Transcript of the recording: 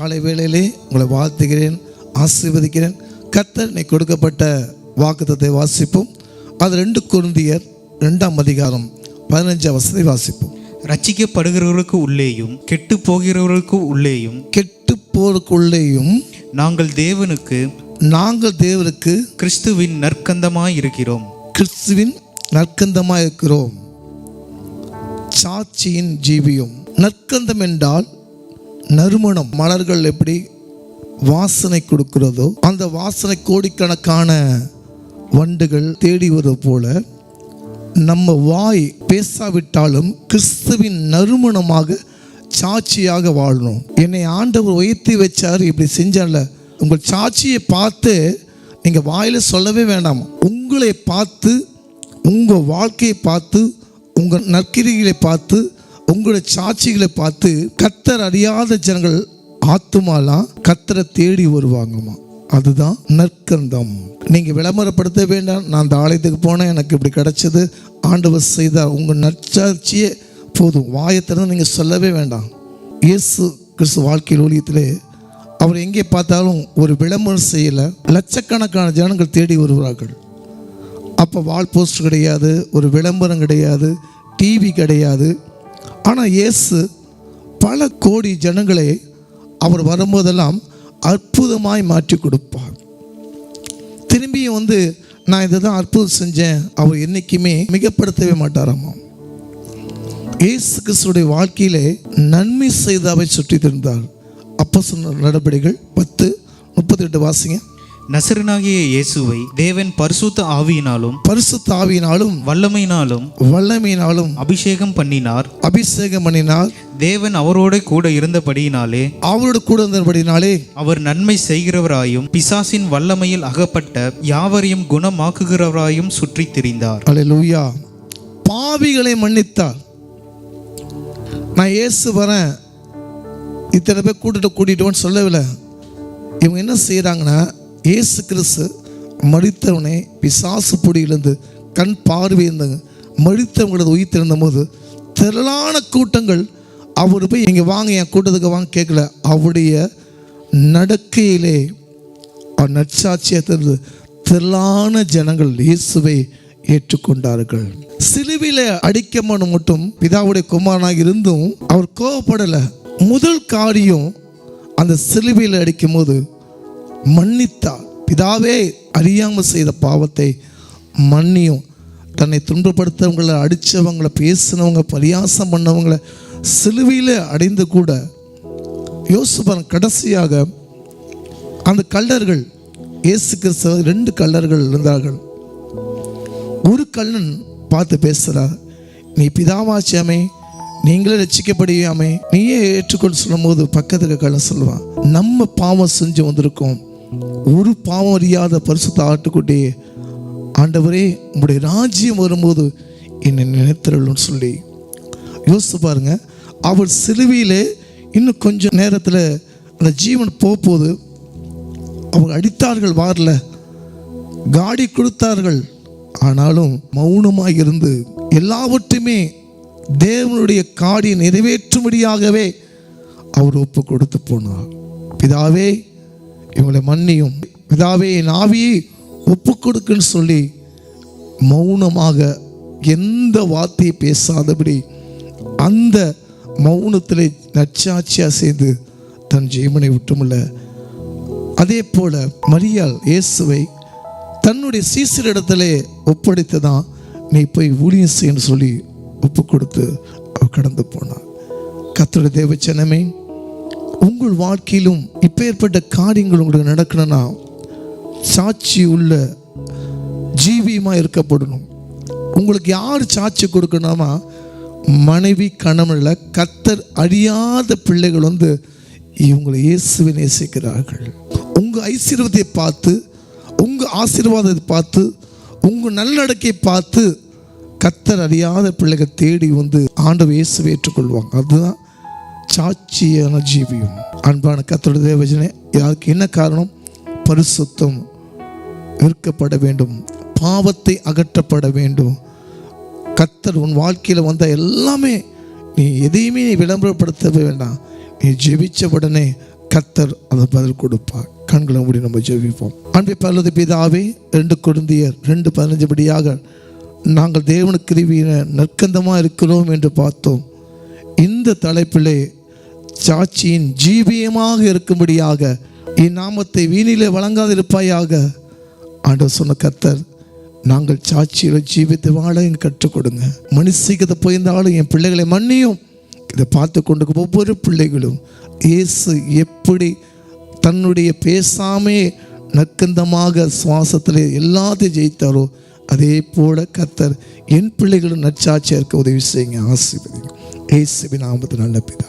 காலை வேளையிலே உங்களை வாழ்த்துகிறேன் ஆசீர்வதிக்கிறேன். கர்த்தர் நீ கொடுக்கப்பட்ட வாக்குத்தத்தை வாசிப்போம். அது ரெண்டு குருந்தியர் ரெண்டாம் அதிகாரம் பதினஞ்சாம் வசதி வாசிப்போம். ரட்சிக்கப்படுகிறவர்களுக்கு உள்ளேயும் கெட்டு போகிறவர்களுக்கு உள்ளேயும் கெட்டு போருக்குள்ளேயும் நாங்கள் தேவனுக்கு நாங்கள் தேவருக்கு கிறிஸ்துவின் நற்கந்தமாய் இருக்கிறோம். கிறிஸ்துவின் நற்கந்தமாக இருக்கிறோம். சாட்சியின் ஜீவியம். நற்கந்தம் என்றால் நறுமணம் மலர்கள் எப்படி வாசனை கொடுக்கிறதோ அந்த வாசனை கோடிக்கணக்கான வண்டுகள் தேடி வருவது போல நம்ம வாய் பேசாவிட்டாலும் கிறிஸ்துவின் நறுமணமாக சாட்சியாக வாழணும். என்னை ஆண்டவர் உயர்த்தி வச்சார் இப்படி செஞ்சால உங்கள் சாட்சியை பார்த்து நீங்கள் வாயில் சொல்லவே வேண்டாம் உங்களை பார்த்து உங்கள் வாழ்க்கையை பார்த்து உங்கள் நற்கிரிகளை பார்த்து உங்களுடைய சாட்சிகளை பார்த்து கத்தர் அறியாத ஜனங்கள் ஆத்துமாலாம் கத்தரை தேடி வருவாங்கம்மா. அதுதான் நற்கந்தம். நீங்கள் விளம்பரப்படுத்த வேண்டாம். நான் அந்த ஆலயத்துக்கு போனேன். எனக்கு இப்படி கிடைச்சது. ஆண்டவர் செய்தார் உங்கள் நற்சாட்சியே போதும். வாயத்திறந்து நீங்கள் சொல்லவே வேண்டாம். இயேசு கிறிஸ்து வாழ்க்கையில் ஊழியத்திலே அவர் எங்கே பார்த்தாலும் ஒரு விளம்பரம் செய்யலை. லட்சக்கணக்கான ஜனங்கள் தேடி வருவார்கள். அப்போ வால் போஸ்ட் கிடையாது. ஒரு விளம்பரம் கிடையாது. டிவி கிடையாது. ஆனால் இயேசு பல கோடி ஜனங்களை அவர் வரும்போதெல்லாம் அற்புதமாய் மாற்றி கொடுப்பார். திரும்பியும் வந்து நான் இதை தான் அற்புதம் செஞ்சேன் அவர் என்றைக்குமே மிகப்படுத்தவே மாட்டாராமா இயேசு கிறிஸ்துடைய வாழ்க்கையிலே நன்மை செய்து சுற்றி திருந்தார் அப்போ சொன்ன நடவடிக்கைகள் பத்து முப்பத்தெட்டு வாசிங்க. நசரனாகிய இயேசுவை தேவன் பரிசுத்த ஆவியினாலும் பரிசுத்த ஆவியினாலும் வல்லமையினாலும் வல்லமையினாலும் அபிஷேகம் பண்ணினார். அபிஷேகம் பண்ணினார். தேவன் அவரோட கூட இருந்தபடியினாலே அவரோடு கூட இருந்தபடினாலே அவர் நன்மை செய்கிறவராயும் பிசாசின் வல்லமையில் அகப்பட்ட யாவரையும் குணமாக்குகிறவராயும் சுற்றித் திரிந்தார். அல்லேலூயா பாவிகளை மன்னித்தார். நான் இயேசு வரேன். இத்தனை பேர் கூட்டிட்டு கூட்டிட்டோன்னு சொல்லவில்லை. இவங்க என்ன செய்கிறாங்கன்னா இயேசு கிறிஸ்து மடித்தவனே பிசாசு பொடியிலிருந்து கண் பார்வை இருந்தாங்க மடித்தவங்களது உயிர்த்திருந்த போது திரளான கூட்டங்கள் அவர் போய் இங்கே வாங்க என் கூட்டத்துக்கு வாங்க கேட்கல. அவருடைய நடக்கையிலே அவர் நற்சாட்சியை திரளான ஜனங்கள் இயேசுவை ஏற்றுக்கொண்டார்கள். சிலுவில அடிக்கமனு மட்டும் பிதாவுடைய குமாரனாக இருந்தும் அவர் கோவப்படலை. முதல் காரியம் அந்த சிலுவையில் அடிக்கும்போது மன்னித்தார். பிதாவே அறியாமல் செய்த பாவத்தை மன்னியும். தன்னை துன்பப்படுத்தவங்களை அடித்தவங்களை பேசினவங்க பரியாசம் பண்ணவங்களை சிலுவையில் அடைந்து கூட யோசுபன் கடைசியாக அந்த கல்லர்கள் இயேசு கிறிஸ்தவ ரெண்டு கல்லர்கள் இருந்தார்கள். ஒரு கல்லன் பார்த்து பேசுகிறார் நீ பிதாவாச்சியாமே நீங்களே ரசிக்கப்படியாமே நீயே ஏற்றுக்கொண்டு சொல்லும்போது பக்கத்துக்கு கல்லன் சொல்லுவான் நம்ம பாவம் செஞ்சு வந்திருக்கோம். ஒரு பாவம் அறியாத பரிசுத்த ஆட்டுக்குட்டியே ஆண்டவரே உங்களுடைய ராஜ்யம் வரும்போது என்னை நினைத்திரளும் சொல்லி யோசித்து பாருங்க. அவர் சிலுவையிலே இன்னும் கொஞ்சம் நேரத்தில் அந்த ஜீவன் போக அவங்க அடித்தார்கள் வாரில். காடி கொடுத்தார்கள். ஆனாலும் மௌனமாக இருந்து எல்லாவற்றையுமே தேவனுடைய காடியை நிறைவேற்றும்படியாகவே அவர் ஒப்பு கொடுத்து போனார். பிதாவே இவங்களை மன்னியும். பிதாவே என் ஆவியை ஒப்பு கொடுக்குன்னு சொல்லி மௌனமாக எந்த வார்த்தையை பேசாதபடி அந்த மௌனத்திலே நச்சாட்சியாக செய்து தன் ஜீவனை விட்டுமில்ல. அதே போல மரியாள் இயேசுவை தன்னுடைய சீசரிடத்திலே ஒப்படைத்து தான் நீ போய் ஊழியம் செய்யன்னு சொல்லி ஒப்பு கொடுத்து அவ கடந்து போனான் கத்தோட தேவச்சனமே உங்கள் வாழ்க்கையிலும் இப்பேற்பட்ட காரியங்கள் உங்களுக்கு நடக்கணும்னா சாட்சி உள்ள ஜீவியமாக இருக்கப்படணும். உங்களுக்கு யார் சாட்சி கொடுக்கணுமா மனைவி கணவனில் கத்தர் அறியாத பிள்ளைகள் வந்து இவங்களை இயேசுவை நேசிக்கிறார்கள். உங்கள் ஐசீர்வத்தை பார்த்து உங்கள் ஆசீர்வாதத்தை பார்த்து உங்கள் நல்லடக்கை பார்த்து கத்தர் அறியாத பிள்ளைகள் தேடி வந்து ஆண்டவர் இயேசுவை ஏற்றுக்கொள்வாங்க. அதுதான் சாட்சியான ஜீவியும். அன்பான கத்தோட தேவஜனே யாருக்கு என்ன காரணம்? பரிசுத்தம் விற்கப்பட வேண்டும். பாவத்தை அகற்றப்பட வேண்டும். கத்தர் உன் வாழ்க்கையில் வந்த எல்லாமே நீ எதையுமே நீ விளம்பரப்படுத்த வேண்டாம். நீ ஜெபிச்ச உடனே கத்தர் அதை பதில் கொடுப்பார். கண்களை மூடி நம்ம ஜெபிப்போம். அன்பை பல்லது பிதாவே ரெண்டு குழந்தையர் ரெண்டு பதினஞ்சு படியாக நாங்கள் தேவனுக்கு கிருவியின நற்கந்தமாக இருக்கிறோம் என்று பார்த்தோம். இந்த தலைப்பிலே சாட்சியின் ஜீவியமாக இருக்கும்படியாக இந்நாமத்தை வீணிலே வழங்காதிருப்பாயாக. ஆண்டவர் சொன்ன கர்த்தர் நாங்கள் சாட்சியில் ஜீவித்து வாழ எங்க கற்றுக் கொடுங்க. மனுஷிக்கு போயிருந்தாலும் என் பிள்ளைகளை மன்னியும். இதை பார்த்து கொண்டு ஒவ்வொரு பிள்ளைகளும் இயேசு எப்படி தன்னுடைய பேசாமே நற்கந்தமாக சுவாசத்தில் எல்லாத்தையும் ஜெயித்தாரோ அதே போல கத்தர் என் பிள்ளைகளும் நற்சாட்சியாக இருக்க உதவி செய்யுங்க. ஆசீர்வதிங்க. இயேசுவின் ஆபத்து நல்ல பிதா.